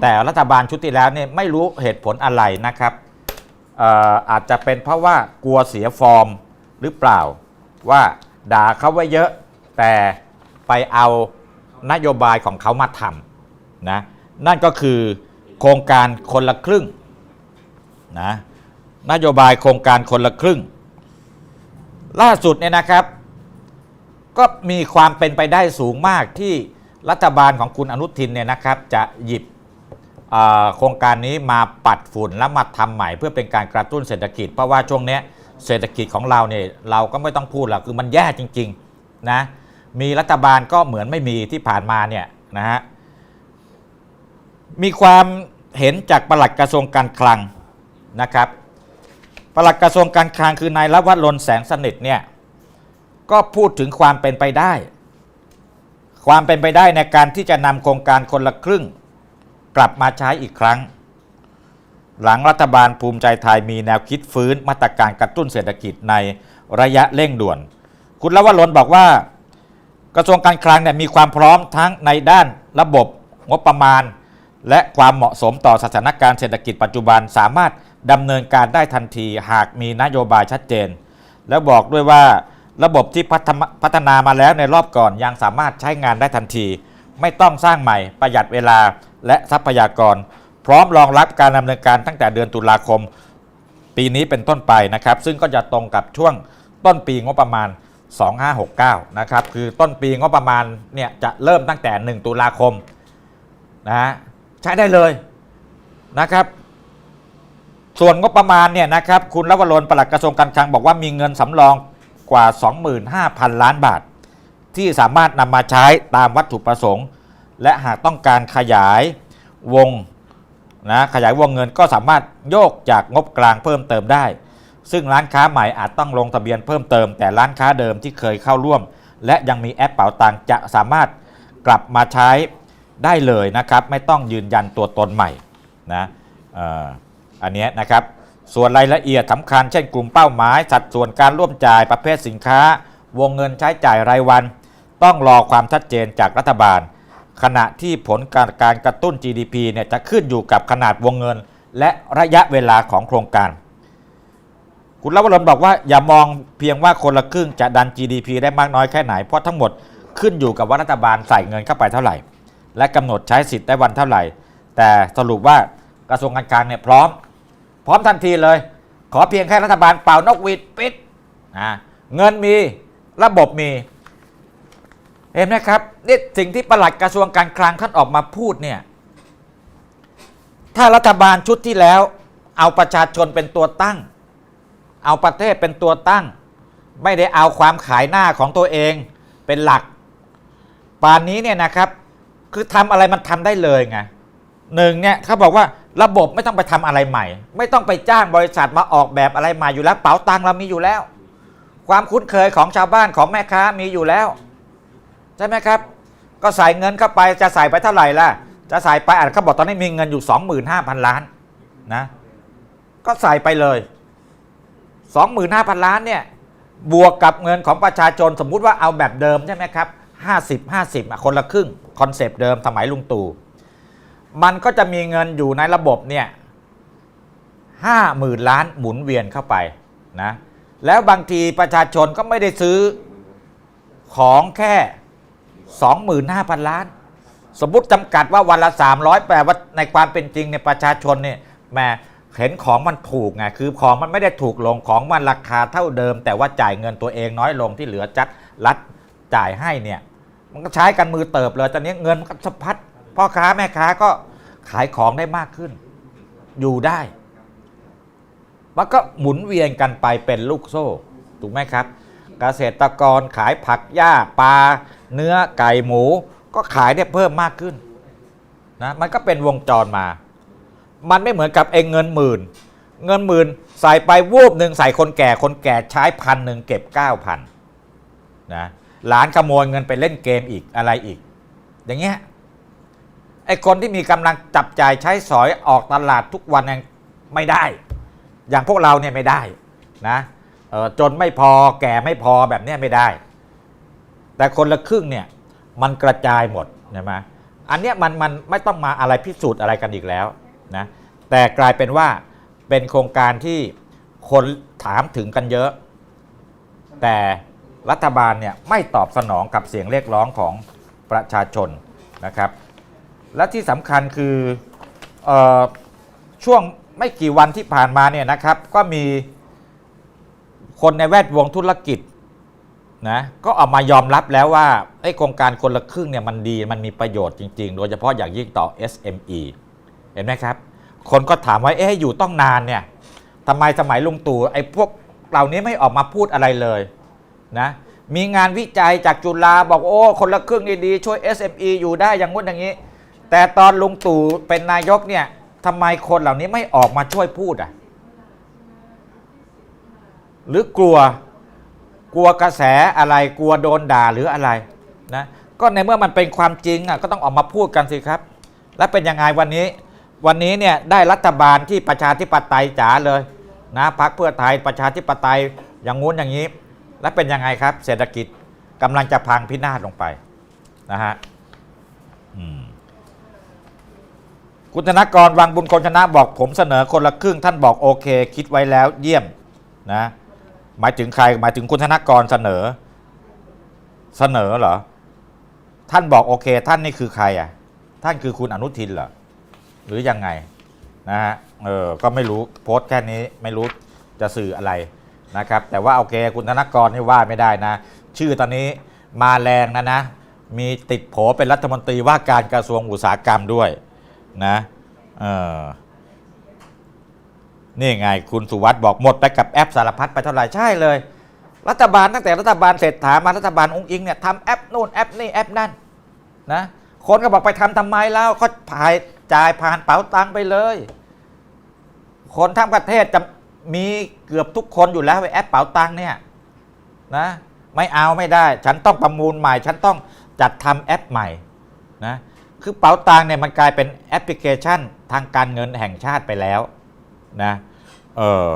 แต่รัฐบาลชุดที่แล้วเนี่ยไม่รู้เหตุผลอะไรนะครับอาจจะเป็นเพราะว่ากลัวเสียฟอร์มหรือเปล่า ว่าด่าเขาไว้เยอะ แต่ไปเอานโยบายของเขามาทำนะนั่นก็คือโครงการคนละครึ่งนะนโยบายโครงการคนละครึ่ง ล่าสุดเนี่ยนะครับ ก็มีความเป็นไปได้สูงมากที่รัฐบาลของคุณอนุทินเนี่ยนะครับ จะหยิบ โครงการนี้มาปัดฝุ่นแล้วมาทำใหม่ เพื่อเป็นการกระตุ้นเศรษฐกิจ เพราะว่าช่วงนี้เศรษฐกิจของเราเนี่ยเราก็ไม่ต้องพูดหรอกคือมันแย่จริงๆนะมีรัฐบาลก็เหมือนไม่มีที่ผ่านมาเนี่ยนะฮะมีความเห็นจากปลัดกระทรวงการคลังนะครับปลัดกระทรวงการคลังคือนายละวัฒน์ลนแสงสนิทเนี่ยก็พูดถึงความเป็นไปได้ ความเป็นไปได้ในการที่จะนำโครงการคนละครึ่ง กลับมาใช้อีกครั้ง หลังรัฐบาลภูมิใจไทยมีแนวคิดฟื้นมาตรการกระตุ้นเศรษฐกิจในระยะเร่งด่วน คุณลวรนบอกว่ากระทรวงการคลังเนี่ยมีความพร้อมทั้งในด้านระบบงบประมาณ และความเหมาะสมต่อสถานการณ์เศรษฐกิจปัจจุบันสามารถดำเนินการได้ทันทีหากมีนโยบายชัดเจน แล้วบอกด้วยว่าระบบที่พัฒพัฒนามาแล้วในรอบก่อนยังสามารถใช้งานได้ทันที ไม่ต้องสร้างใหม่ประหยัดเวลา และทรัพยากร พร้อมรองรับการดำเนินการตั้งแต่เดือนตุลาคม ปีนี้เป็นต้นไปนะครับ ซึ่งก็จะตรงกับช่วงต้นปีงบประมาณ 2569 นะครับ คือต้นปีงบประมาณเนี่ยจะเริ่มตั้งแต่ 1 ตุลาคมนะฮะใช้ได้เลยนะครับ ส่วนงบประมาณเนี่ยนะครับ คุณลวรนปลัดกระทรวงการคลังบอกว่ามีเงินสำรองกว่า 25,000 ล้านบาท ที่สามารถนำมาใช้ตามวัตถุประสงค์ และหากต้องการขยายวงนะขยายวงเงินก็สามารถโยกจากงบกลางเพิ่มเติมได้ ซึ่งร้านค้าใหม่อาจต้องลงทะเบียนเพิ่มเติม แต่ร้านค้าเดิมที่เคยเข้าร่วม และยังมีแอปเป๋าตังจะสามารถกลับมาใช้ได้เลยนะครับ ไม่ต้องยืนยันตัวตนใหม่นะอ,อันนี้นะครับส่วนรายละเอียดสำคัญเช่นกลุ่มเป้าหมาย สัดส่วนการร่วมจ่ายประเภทสินค้า วงเงินใช้จ่ายรายวัน ต้องรอความชัดเจนจากรัฐบาล ขณะที่ผลการการกระตุ้น GDP เนี่ยจะขึ้นอยู่กับขนาดวงเงิน และระยะเวลาของโครงการ คุณลวรนบอกว่าอย่ามองเพียงว่าคนละครึ่งจะดัน GDP ได้มากน้อยแค่ไหน เพราะทั้งหมดขึ้นอยู่กับว่ารัฐบาลใส่เงินเข้าไปเท่าไหร่ และกำหนดใช้สิทธิ์ได้วันเท่าไหร่ แต่สรุปว่ากระทรวงการคลังเนี่ยพร้อม พร้อมทันทีเลย ขอเพียงแค่รัฐบาลเป่านกหวีดปิดนะเงินมีระบบมี เห็นไหมครับนี่สิ่งที่ประหลัดกระทรวงการคลังท่านออกมาพูดเนี่ยถ้ารัฐบาลชุดที่แล้ว เอาประชาชนเป็นตัวตั้ง เอาประเทศเป็นตัวตั้ง ไม่ได้เอาความขายหน้าของตัวเองเป็นหลัก ป่านนี้เนี่ยนะครับ คือทำอะไรมันทำได้เลยไงหนึ่งเนี่ยเขาบอกว่าระบบไม่ต้องไปทำอะไรใหม่ ไม่ต้องไปจ้างบริษัทมาออกแบบอะไรใหม่อยู่แล้วเป๋าตังเรามีอยู่แล้ว ความคุ้นเคยของชาวบ้านของแม่ค้ามีอยู่แล้ว ใช่ไหมครับ ก็ใส่เงินเข้าไปจะใส่ไปเท่าไหร่ล่ะ จะใส่ไปอ่านเขาบอกตอนนี้มีเงินอยู่ 25,000 ล้านนะ ก็ใส่ไปเลย 25,000 ล้านเนี่ยบวกกับเงินของประชาชนสมมุติว่าเอาแบบเดิมใช่ไหมครับ 50 50 คนละครึ่งคอนเซปต์เดิมสมัยลุงตู่มันก็จะมีเงินอยู่ในระบบเนี่ยห้าหมื่นล้านหมุนเวียนเข้าไปนะแล้วบางทีประชาชนก็ไม่ได้ซื้อของแค่ 25,000 ล้าน สมมติจำกัดว่าวันละ 300แปลว่าในความเป็นจริงเนี่ยประชาชนเนี่ยแหมเห็นของมันถูกไงคือของมันไม่ได้ถูกลงของมันราคาเท่าเดิม แต่ว่าจ่ายเงินตัวเองน้อยลงที่เหลือจัดรัฐจ่ายให้เนี่ย มันก็ใช้กันมือเติบเลยตอนนี้เงินมันก็สะพัดพ่อค้าแม่ค้าก็ขายของได้มากขึ้น อยู่ได้ มันก็หมุนเวียนกันไปเป็นลูกโซ่ ถูกไหมครับ เกษตรกรขายผักหญ้าปลาเนื้อไก่หมู ก็ขายได้เพิ่มมากขึ้นนะมันก็เป็นวงจรมา มันไม่เหมือนกับเองเงินหมื่น เงินหมื่นใส่ไปวูบหนึ่งใส่คนแก่คนแก่ใช้พันหนึ่งเก็บเก้าพันนะหลานขโมยเงินไปเล่นเกมอีกอะไรอีก อย่างเงี้ยไอคนที่มีกำลังจับจ่ายใช้สอยออกตลาดทุกวันยังไม่ได้ อย่างพวกเราเนี่ยไม่ได้นะ จนไม่พอแก่ไม่พอแบบนี้ไม่ได้ แต่คนละครึ่งเนี่ยมันกระจายหมดใช่ไหมอันเนี้ยมันมันไม่ต้องมาอะไรพิสูจน์อะไรกันอีกแล้วนะแต่กลายเป็นว่าเป็นโครงการที่คนถามถึงกันเยอะ แต่รัฐบาลเนี่ยไม่ตอบสนองกับเสียงเรียกร้องของประชาชนนะครับ และที่สำคัญคือออช่วงไม่กี่วันที่ผ่านมาเนี่ยนะครับ ก็มี คนในแวดวงธุรกิจนะก็ออกมายอมรับแล้วว่าไอ้โครงการคนละครึ่งเนี่ยมันดีมันมีประโยชน์จริง ๆ โดยเฉพาะอย่างยิ่งต่อ SME เห็นไหมครับ คนก็ถามว่าเอ๊ะอยู่ต้องนานเนี่ยทำไมสมัยลุงตู่ไอ้พวกเหล่านี้ไม่ออกมาพูดอะไรเลยนะมีงานวิจัยจากจุฬาบอกโอ้คนละครึ่งดีๆช่วย SME อยู่ได้อย่างงู้นอย่างนี้ แต่ตอนลุงตู่เป็นนายกเนี่ยทำไมคนเหล่านี้ไม่ออกมาช่วยพูดอะ หรือกลัวกลัวกระแสอะไรกลัวโดนด่าหรืออะไรนะก็ในเมื่อมันเป็นความจริงอะก็ต้องออกมาพูดกันสิครับ และเป็นยังไงวันนี้ วันนี้เนี่ยได้รัฐบาลที่ประชาธิปไตยจ๋าเลยนะพรรคเพื่อไทยประชาธิปไตยอย่างงู้นอย่างนี้ และเป็นยังไงครับ เศรษฐกิจกำลังจะพังพินาศลงไปนะฮะคุณธนกรวังบุญคนชนะบอกผมเสนอคนละครึ่งท่านบอกโอเค คิดไว้แล้วเยี่ยมนะ หมายถึงใครหมายถึงคุณธนกรเสนอ เสนอเหรอ ท่านบอกโอเค ท่านนี่คือใครอะ ท่านคือคุณอนุทินเหรอ หรือยังไงนะฮะ เออ ก็ไม่รู้โพสต์แค่นี้ไม่รู้จะสื่ออะไรนะครับ แต่ว่าโอเค คุณธนกรนี่ว่าไม่ได้นะ ชื่อตอนนี้มาแรงนะนะ มีติดโผเป็นรัฐมนตรีว่าการกระทรวงอุตสาหกรรมด้วยนะ เออ นี่ไงคุณสุวัสด์บอกหมดไปกับแอปสารพัดไปเท่าไหร่ใช่เลย รัฐบาลตั้งแต่รัฐบาลเศรษฐามารัฐบาลองค์อิงเนี่ยทำแอปนู่นแอปนี่แอปนั่นนะคนก็บอกไปทำทำไมแล้วก็ผ่ายจ่ายผ่านเป๋าตังค์ไปเลย คนทั้งประเทศจะมีเกือบทุกคนอยู่แล้วไอแอปเป๋าตังค์เนี่ยนะไม่เอาไม่ได้ ฉันต้องประมูลใหม่ ฉันต้องจัดทำแอปใหม่นะคือเป๋าตังเนี่ยมันกลายเป็นแอปพลิเคชันทางการเงินแห่งชาติไปแล้ว นะเออ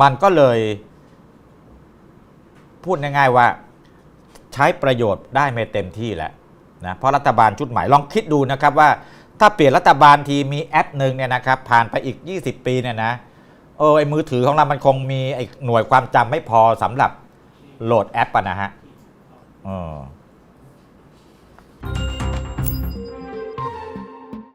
มันก็เลยพูดง่ายๆว่าใช้ประโยชน์ได้ไม่เต็มที่แหละนะเพราะรัฐบาลชุดใหม่ลองคิดดูนะครับว่าถ้าเปลี่ยนรัฐบาลทีมีแอปหนึ่งเนี่ยนะครับผ่านไปอีก 20 ปีเนี่ยนะเออไอมือถือของเรามันคงมีไอหน่วยความจำไม่พอสำหรับโหลดแอปอะนะฮะเออ